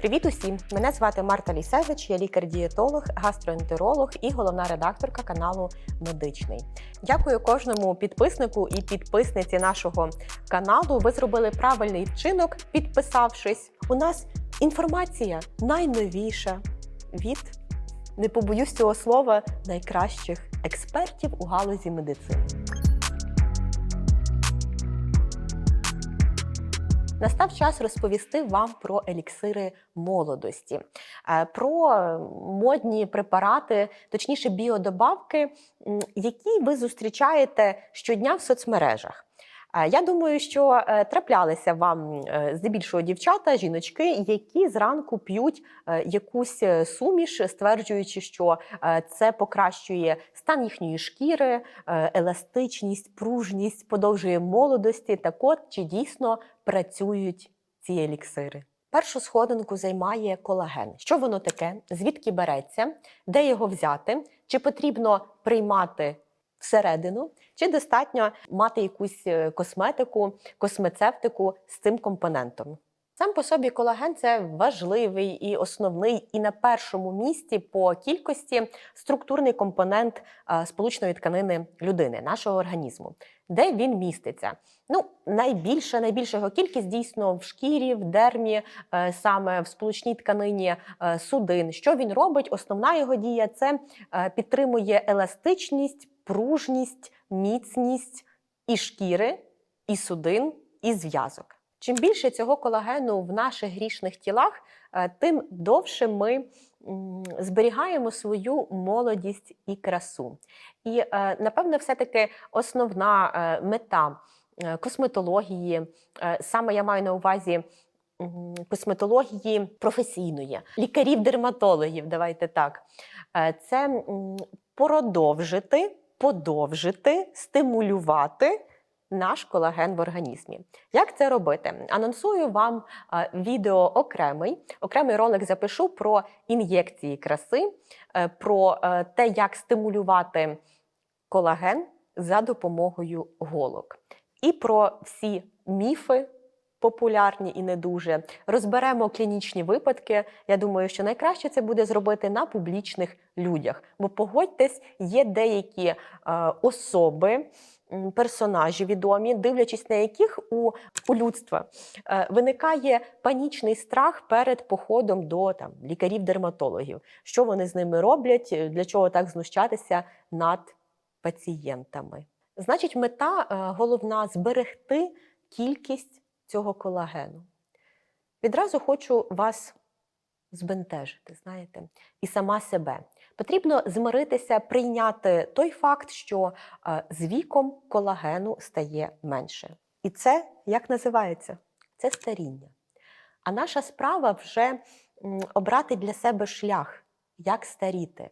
Привіт усім! Мене звати Марта Лісевич, я лікар-дієтолог, гастроентеролог і головна редакторка каналу Медичний. Дякую кожному підписнику і підписниці нашого каналу. Ви зробили правильний вчинок, підписавшись. У нас інформація найновіша від не побоюсь цього слова найкращих експертів у галузі медицини. Настав час розповісти вам про еліксири молодості, е, про модні препарати, точніше, біодобавки, які ви зустрічаєте щодня в соцмережах. Е, Я думаю, що е, траплялися вам е, здебільшого дівчата, жіночки, які зранку п'ють якусь суміш, стверджуючи, що це покращує стан їхньої шкіри, еластичність, пружність, подовжує молодості. Так от чи дійсно працюють ці еліксири? Першу сходинку займає колаген. Що воно таке? Звідки береться, де його взяти? Чи потрібно приймати всередину, чи достатньо мати якусь е, косметику, космецевтику з цим компонентом? Сам по собі колаген це важливий і основний, і на першому місці по кількості структурний компонент е, сполучної тканини людини, нашого організму. Де він міститься? Ну, найбільша, найбільша його кількість дійсно в шкірі, в дермі, е, саме в сполучній тканині судин. Що він робить? Основна його дія це підтримує еластичність, пружність, міцність і шкіри, і судин, і зв'язок. Чим більше цього колагену в наших грішних тілах, е, тим довше ми зберігаємо свою молодість і красу. І е, напевно, все-таки основна е, мета косметології, саме я маю на увазі. Косметології професійної, лікарів-дерматологів, давайте так. Це продовжити, подовжити, стимулювати наш колаген в організмі. Як це робити? Анонсую вам відео окремий. Окремий ролик запишу про ін'єкції краси, е, про е, те, як стимулювати колаген за допомогою голок, і про всі міфи. Популярні і не дуже розберемо клінічні випадки. Я думаю, що найкраще це буде зробити на публічних людях. Бо погодьтесь, є деякі е, особи, персонажі відомі, дивлячись на яких у, у людства е, виникає панічний страх перед походом до там лікарів-дерматологів. Що вони з ними роблять, е, для чого так знущатися над пацієнтами? Значить, мета е, головна зберегти кількість цього колагену. Відразу хочу вас збентежити, знаєте, і сама себе. Потрібно змиритися, прийняти той факт, що е, з віком колагену стає менше. І це як називається? Це старіння. А наша справа вже обрати для себе шлях, як старіти,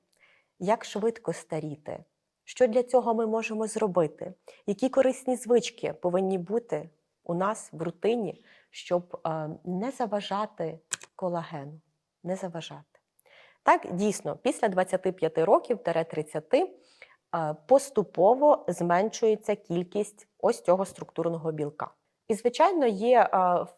як швидко старіти. Що для цього ми можемо зробити? Які корисні звички повинні бути у нас в рутині, щоб е, не заважати колагену, не заважати. Так, дійсно, після 25 років 30 е, поступово зменшується кількість ось цього структурного білка. І, звичайно, є е,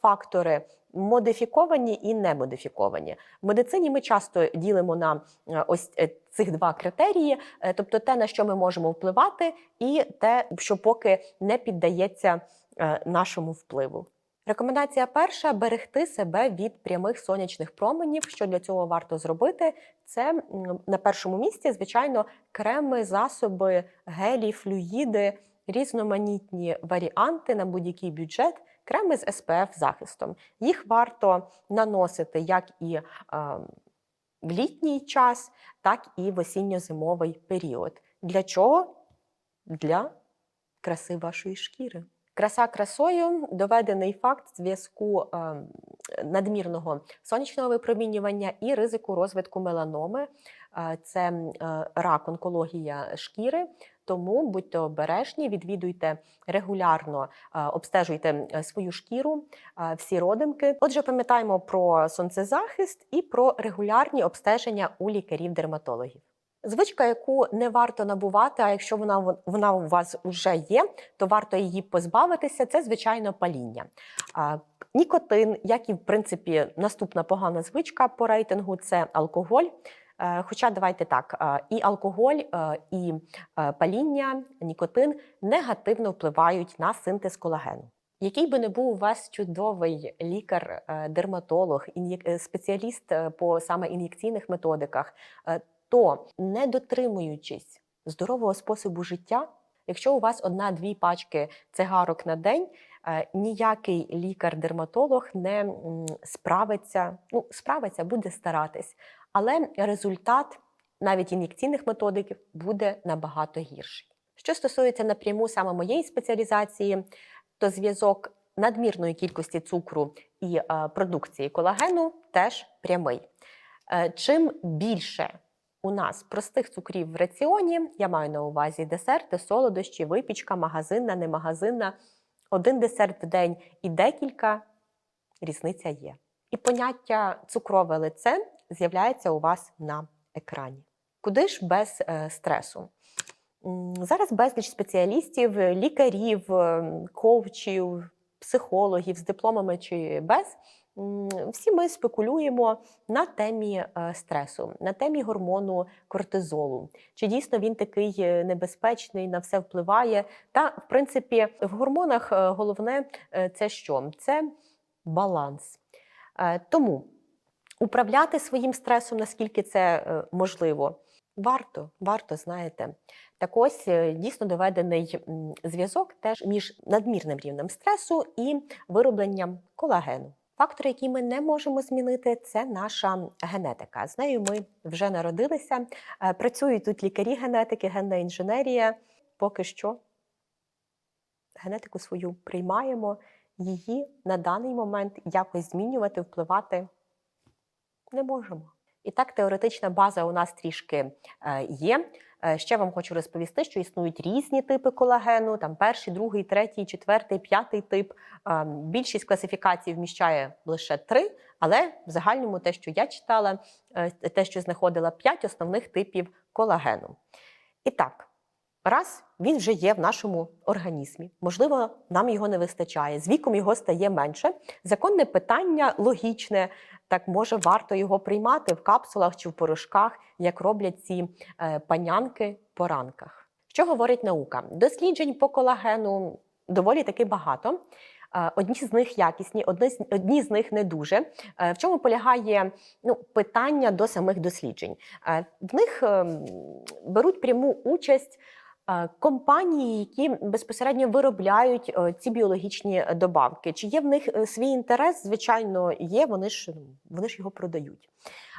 фактори модифіковані і немодифіковані. В медицині ми часто ділимо на ось цих два критерії, тобто те, на що ми можемо впливати, і те, що поки не піддається нашому впливу. Рекомендація перша берегти себе від прямих сонячних променів. Що для цього варто зробити? Це на першому місці, звичайно, креми, засоби, гелі, флюїди, різноманітні варіанти на будь-який бюджет, креми з SPF захистом. Їх варто наносити як і е, в літній час, так і в осінньо-зимовий період. Для чого? Для краси вашої шкіри. Краса красою доведений факт зв'язку е, надмірного сонячного випромінювання і ризику розвитку меланоми. Е, це е, рак, онкологія шкіри. Тому будьте обережні, відвідуйте регулярно, обстежуйте свою шкіру, всі родимки. Отже, пам'ятаємо про сонцезахист і про регулярні обстеження у лікарів-дерматологів. Звичка, яку не варто набувати, а якщо вона, вона у вас вже є, то варто її позбавитися, це звичайно паління. Нікотин, як і в принципі наступна погана звичка по рейтингу, це алкоголь. Е, Хоча давайте так, е, і алкоголь, е, і паління, нікотин негативно впливають на синтез колагену. Який би не був у вас чудовий лікар, дерматолог, спеціаліст по саме ін'єкційних методиках, то не дотримуючись здорового способу життя, якщо у вас одна-дві пачки цигарок на день, е, ніякий лікар-дерматолог не справиться, ну справиться, буде старатись, але результат навіть ін'єкційних методик буде набагато гірший. Що стосується напряму саме моєї спеціалізації, то зв'язок надмірної кількості цукру і е, продукції колагену теж прямий. Е, Чим більше у нас простих цукрів в раціоні, я маю на увазі десерти, солодощі, випічка, магазинна, не магазинна, один десерт в день і декілька різниця є. І поняття цукрове лице з'являється у вас на екрані. Куди ж без е, стресу? Зараз безліч спеціалістів, лікарів, е, коучів, психологів з дипломами чи без. Всі ми спекулюємо на темі е, стресу, на темі гормону кортизолу. Чи дійсно він такий е, небезпечний, на все впливає? Та, в принципі, в гормонах е, головне це що? Це баланс. Тому управляти своїм стресом, наскільки це можливо, варто, варто, знаєте. Так ось дійсно доведений зв'язок теж між надмірним рівнем стресу і виробленням колагену. Фактор, який ми не можемо змінити, це наша генетика. З нею ми вже народилися. Е, Працюють тут лікарі-генетики, генна інженерія. Поки що генетику свою приймаємо, її на даний момент якось змінювати, впливати не можемо. І так, теоретична база у нас трішки е, є. Е, Ще вам хочу розповісти, що існують різні типи колагену: там перший, другий, третій, четвертий, п'ятий тип. Е, Більшість класифікацій вміщає лише три, але в загальному те, що я читала, е, те, що знаходила п'ять основних типів колагену. І так, раз він вже є в нашому організмі, можливо, нам його не вистачає. З віком його стає менше. Законне питання логічне. Так може варто його приймати в капсулах чи в порошках, як роблять ці е, панянки по ранках. Що говорить наука? Досліджень по колагену доволі таки багато. Е, Одні з них якісні, одні з, них не дуже. Е, В чому полягає ну, питання до самих досліджень? В них ем, беруть пряму участь компанії, які безпосередньо виробляють е, ці біологічні добавки. Чи є в них е, свій інтерес? Звичайно, є. Вони ж вони ж його продають.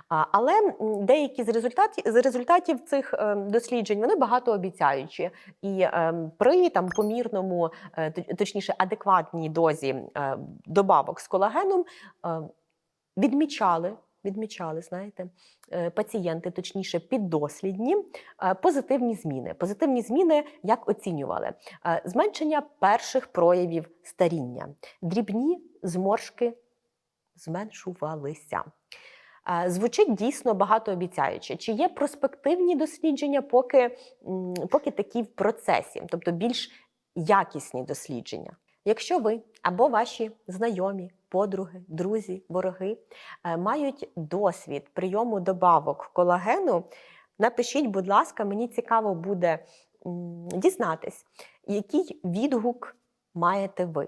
Але деякі з результатів з результатів цих е, досліджень вони багатообіцяючі. І е, при там помірному, е, точніше, адекватній дозі е, добавок з колагеном е, відмічали. Відмічали, знаєте, е, пацієнти, точніше, піддослідні, е, позитивні зміни. Позитивні зміни як оцінювали? Е, Зменшення перших проявів старіння, дрібні зморшки зменшувалися. Звучить дійсно багатообіцяюче. Чи є проспективні дослідження, поки, поки такі в процесі, тобто більш якісні дослідження? Якщо ви або ваші знайомі, подруги, друзі, вороги е, мають досвід прийому добавок колагену, напишіть, будь ласка, мені цікаво буде дізнатись, який відгук маєте ви.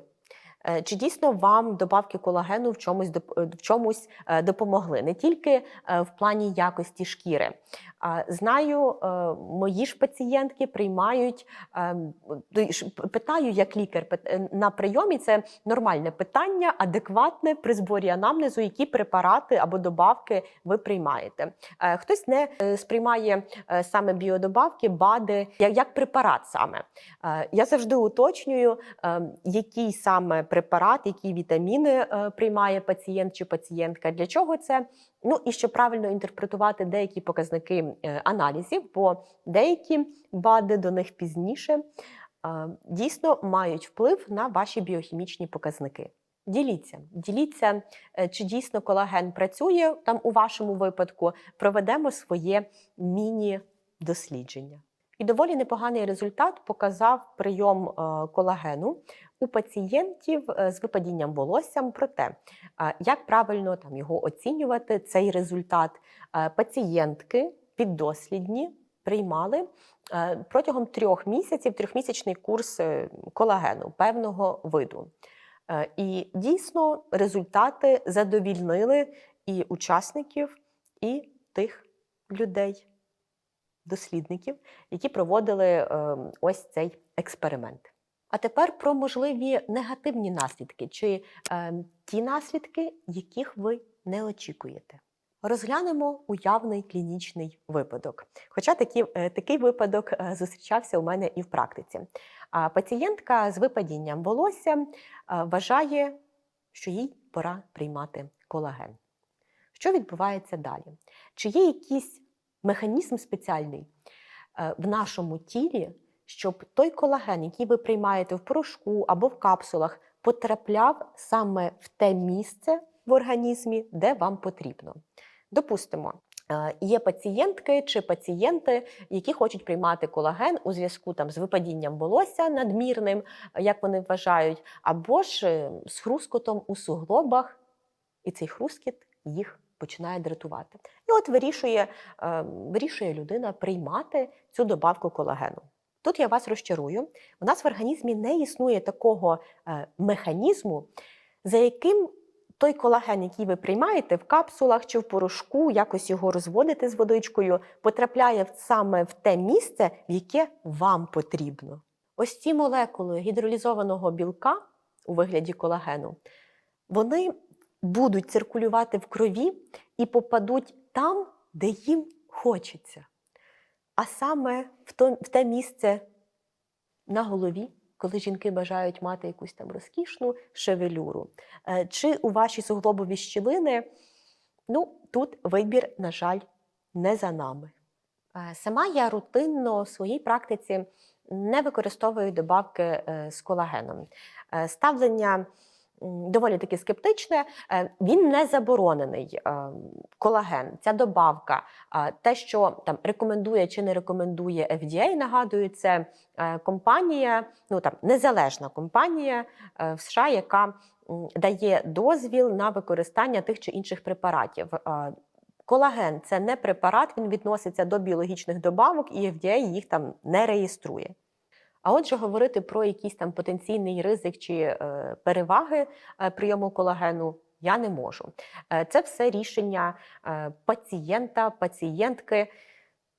Е, Чи дійсно вам добавки колагену в чомусь е, в чомусь е, допомогли не тільки в плані якості шкіри? Знаю, мої ж пацієнтки приймають питаю як лікар на прийомі. Це нормальне питання, адекватне при зборі анамнезу, які препарати або добавки ви приймаєте. Хтось не сприймає саме біодобавки, БАДи як, препарат саме. Я завжди уточнюю, е, який саме препарат, які вітаміни е, приймає пацієнт чи пацієнтка. Для чого це? Ну і щоб правильно інтерпретувати деякі показники е, аналізів, бо деякі БАДи до них пізніше е, дійсно мають вплив на ваші біохімічні показники. Діліться, діліться, чи дійсно колаген працює там у вашому випадку. Проведемо своє міні дослідження. І доволі непоганий результат показав прийом колагену у пацієнтів е, з випадінням волоссям. Про те, як правильно там його оцінювати, цей результат пацієнтки піддослідні приймали протягом трьох місяців трьохмісячний курс е, колагену певного виду. Е, І дійсно результати задовільнили і учасників, і тих людей, дослідників, які проводили е, ось цей експеримент. А тепер про можливі негативні наслідки чи е, ті наслідки, яких ви не очікуєте. Розглянемо уявний клінічний випадок. Хоча такі, е, такий випадок е, зустрічався у мене і в практиці. А пацієнтка з випадінням волосся е, вважає, що їй пора приймати колаген. Що відбувається далі? Чи є якийсь механізм спеціальний в нашому тілі, щоб той колаген, який ви приймаєте в порошку або в капсулах, потрапляв саме в те місце в організмі, де вам потрібно? Допустимо, е, є пацієнтки чи пацієнти, які хочуть приймати колаген у зв'язку там з випадінням волосся надмірним, як вони вважають, або ж е, з хрускотом у суглобах, і цей хрускіт їх починає дратувати. І от вирішує, е, вирішує людина приймати цю добавку колагену. Тут я вас розчарую. У нас в організмі не існує такого е, механізму, за яким той колаген, який ви приймаєте в капсулах чи в порошку, якось його розводите з водичкою, потрапляє саме в те місце, в яке вам потрібно. Ось ці молекули гідролізованого білка у вигляді колагену, вони будуть циркулювати в крові і попадуть там, де їм хочеться. А саме в, то, в те місце на голові, коли жінки бажають мати якусь там розкішну шевелюру, Е, чи у ваші суглобові щілини, ну, тут вибір, на жаль, не за нами. Е, Сама я рутинно в своїй практиці не використовую добавки е, з колагеном. Ставлення доволі таки скептичне. Е, Він не заборонений. е, Колаген, ця добавка, е, те, що там рекомендує чи не рекомендує FDA, нагадую, це компанія, ну там незалежна компанія в США, яка дає дозвіл на використання тих чи інших препаратів. Колаген це не препарат, він відноситься до біологічних добавок, і FDA їх там не реєструє. А отже, говорити про якийсь там потенційний ризик чи е, переваги е, прийому колагену я не можу. Е, це все рішення пацієнта, пацієнтки.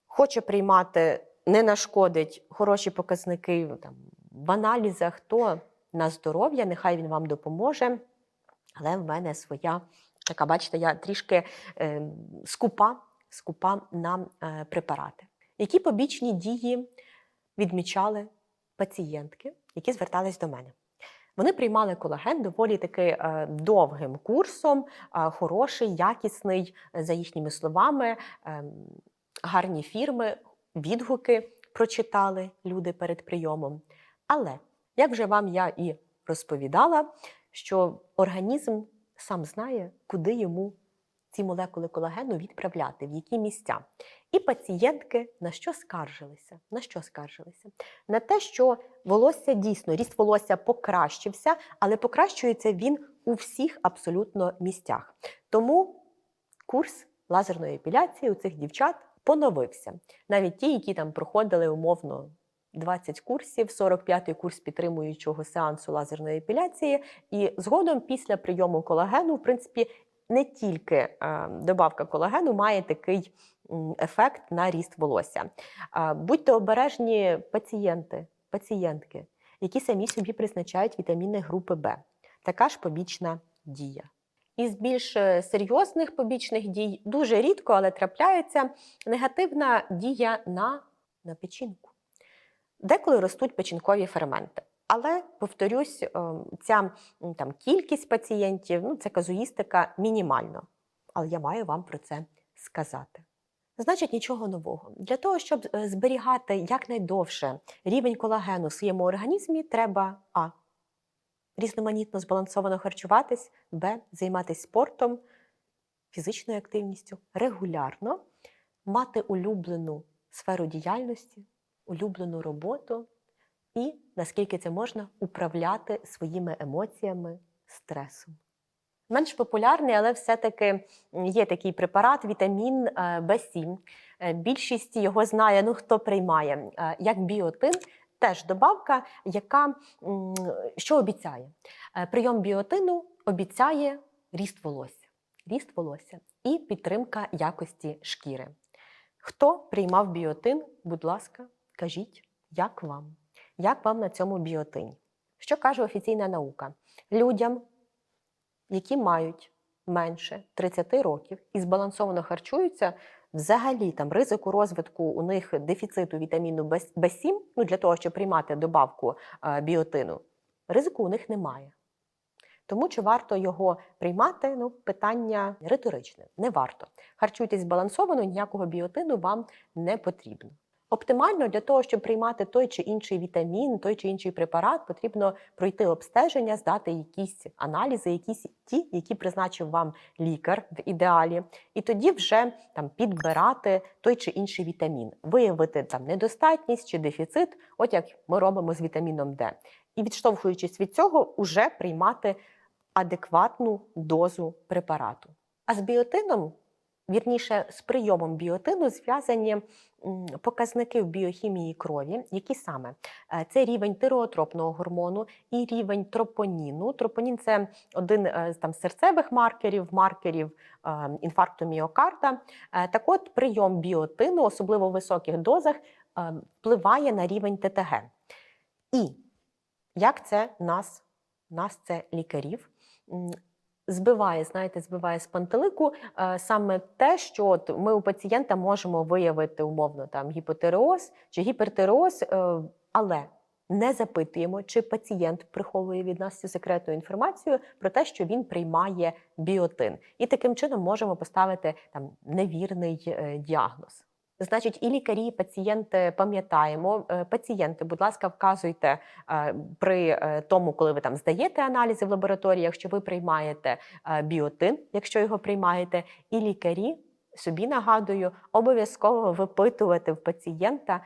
Хоче приймати, не нашкодить хороші показники там, в аналізах, то на здоров'я, нехай він вам допоможе. Але в мене своя така, бачите, я трішки скупа, скупа на препарати. Які побічні дії відмічали пацієнтки, які звертались до мене? Вони приймали колаген доволі таки е, довгим курсом, е, хороший, якісний, е, за їхніми словами, е, гарні фірми, відгуки прочитали люди перед прийомом. Але, як вже вам я і розповідала, що організм сам знає, куди йому ці молекули колагену відправляти, в які місця. І пацієнтки на що скаржилися? На що скаржилися? На те, що волосся дійсно, ріст волосся покращився, але покращується він у всіх абсолютно місцях. Тому курс лазерної епіляції у цих дівчат поновився. Навіть ті, які там проходили умовно 20 курсів, 45-й курс підтримуючого сеансу лазерної епіляції. І згодом, після прийому колагену, в принципі, не тільки е, добавка колагену має такий ефект на ріст волосся. Е, Будьте обережні пацієнти, пацієнтки, які самі собі призначають вітаміни групи Б. Така ж побічна дія. Із більш е, серйозних побічних дій дуже рідко, але трапляється негативна дія на, на печінку. Деколи ростуть печінкові ферменти. Але, повторюсь, ем, ця там, кількість пацієнтів, ну, це казуїстика мінімальна. Але я маю вам про це сказати. Значить, нічого нового. Для того, щоб е, зберігати якнайдовше рівень колагену в своєму організмі, треба А. Різноманітно збалансовано харчуватись, Б. Займатися спортом, фізичною активністю регулярно, мати улюблену сферу діяльності, улюблену роботу і наскільки це можна управляти своїми емоціями, стресом. Менш популярний, але все-таки є такий препарат вітамін е, В7. Е, Більшість його знає, ну хто приймає, е, як біотин. Теж добавка, яка що обіцяє? Прийом біотину обіцяє ріст волосся, ріст волосся і підтримка якості шкіри. Хто приймав біотин, будь ласка, кажіть, як вам? Як вам на цьому біотині? Що каже офіційна наука? Людям, які мають менше 30 років і збалансовано харчуються, взагалі там ризику розвитку у них дефіциту вітаміну В7, ну для того, щоб приймати добавку е, біотину, ризику у них немає. Тому чи варто його приймати? Ну, питання риторичне. Не варто. Харчуйтесь збалансовано, ніякого біотину вам не потрібно. Оптимально для того, щоб приймати той чи інший вітамін, той чи інший препарат, потрібно пройти обстеження, здати якісь аналізи, якісь ті, які призначив вам лікар в ідеалі, і тоді вже там підбирати той чи інший вітамін, виявити там недостатність чи дефіцит, от як ми робимо з вітаміном Д. І відштовхуючись від цього, уже приймати адекватну дозу препарату. А з біотином, вірніше, з прийомом біотину зв'язані показники в біохімії крові, які саме Е, це рівень тиреотропного гормону і рівень тропоніну. Тропонін це один е, з там серцевих маркерів, маркерів е, інфаркту міокарда. Так от прийом біотину, особливо в високих дозах, впливає на рівень ТТГ. І як це нас, нас це лікарів, збиває, знаєте, збиває з пантелику е, саме те, що от ми у пацієнта можемо виявити умовно там гіпотереоз чи гіпертиреоз, е, але не запитуємо, чи пацієнт приховує від нас цю секретну інформацію про те, що він приймає біотин, і таким чином можемо поставити там невірний е, діагноз. Значить, і лікарі, і пацієнти пам'ятаємо. Е, Пацієнти, будь ласка, вказуйте е, при е, тому, коли ви там здаєте аналізи в лабораторіях, що ви приймаєте біотин, якщо його приймаєте, і лікарі. Собі нагадую, обов'язково випитувати в пацієнта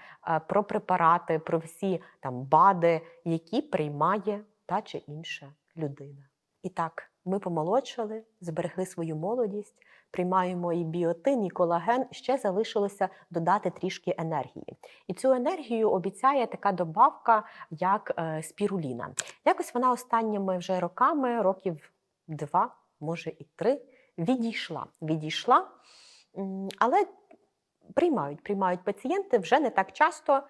про препарати, про всі там БАДи, які приймає та чи інша людина. І так, ми помолодшали, зберегли свою молодість, приймаємо і біотин, і колаген. Ще залишилося додати трішки енергії. І цю енергію обіцяє така добавка, як е, спіруліна. Якось вона останніми вже роками, років два, може і три, відійшла. Відійшла, але приймають, приймають пацієнти вже не так часто.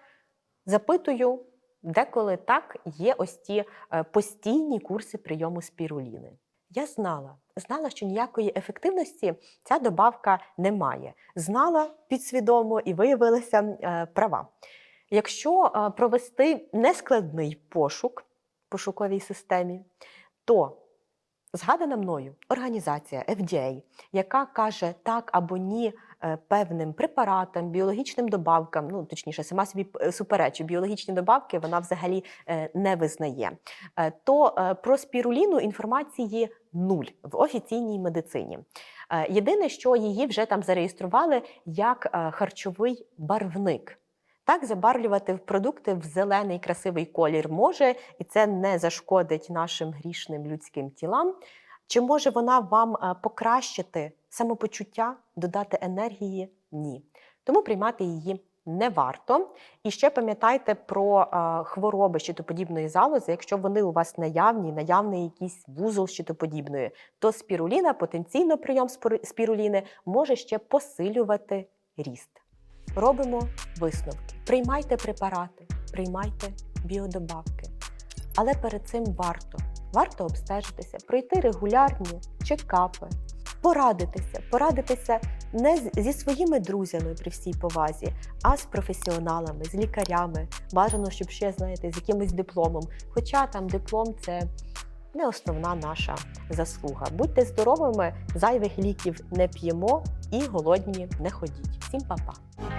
Запитую, деколи так є ось ті е, постійні курси прийому спіруліни. Я знала, знала, що ніякої ефективності ця добавка не має. Знала підсвідомо і виявилася е, права. Якщо е, провести нескладний пошук в пошуковій системі, то згадана мною організація FDA, яка каже так або ні певним препаратам, біологічним добавкам, ну точніше, сама собі е, суперечить, біологічні добавки вона взагалі е, не визнає. Е, То е, про спіруліну інформації нуль в офіційній медицині. Е, Єдине, що її вже там зареєстрували як е, харчовий барвник. Так, забарвлювати в продукти в зелений красивий колір може, і це не зашкодить нашим грішним людським тілам. Чи може вона вам е, покращити самопочуття, додати енергії? Ні. Тому приймати її не варто. І ще пам'ятайте про е, хвороби щитоподібної залози. Якщо вони у вас наявні, наявний якийсь вузол щитоподібної, то спіруліна, потенційно прийом спіруліни може ще посилювати ріст. Робимо висновки. Приймайте препарати, приймайте біодобавки. Але перед цим варто, варто обстежитися, пройти регулярні чекапи, порадитися, порадитися не зі своїми друзями при всій повазі, а з професіоналами, з лікарями. Бажано, щоб ще, знаєте, з якимось дипломом. Хоча там диплом це не основна наша заслуга. Будьте здоровими, зайвих ліків не п'ємо і голодні не ходіть. Всім па-па!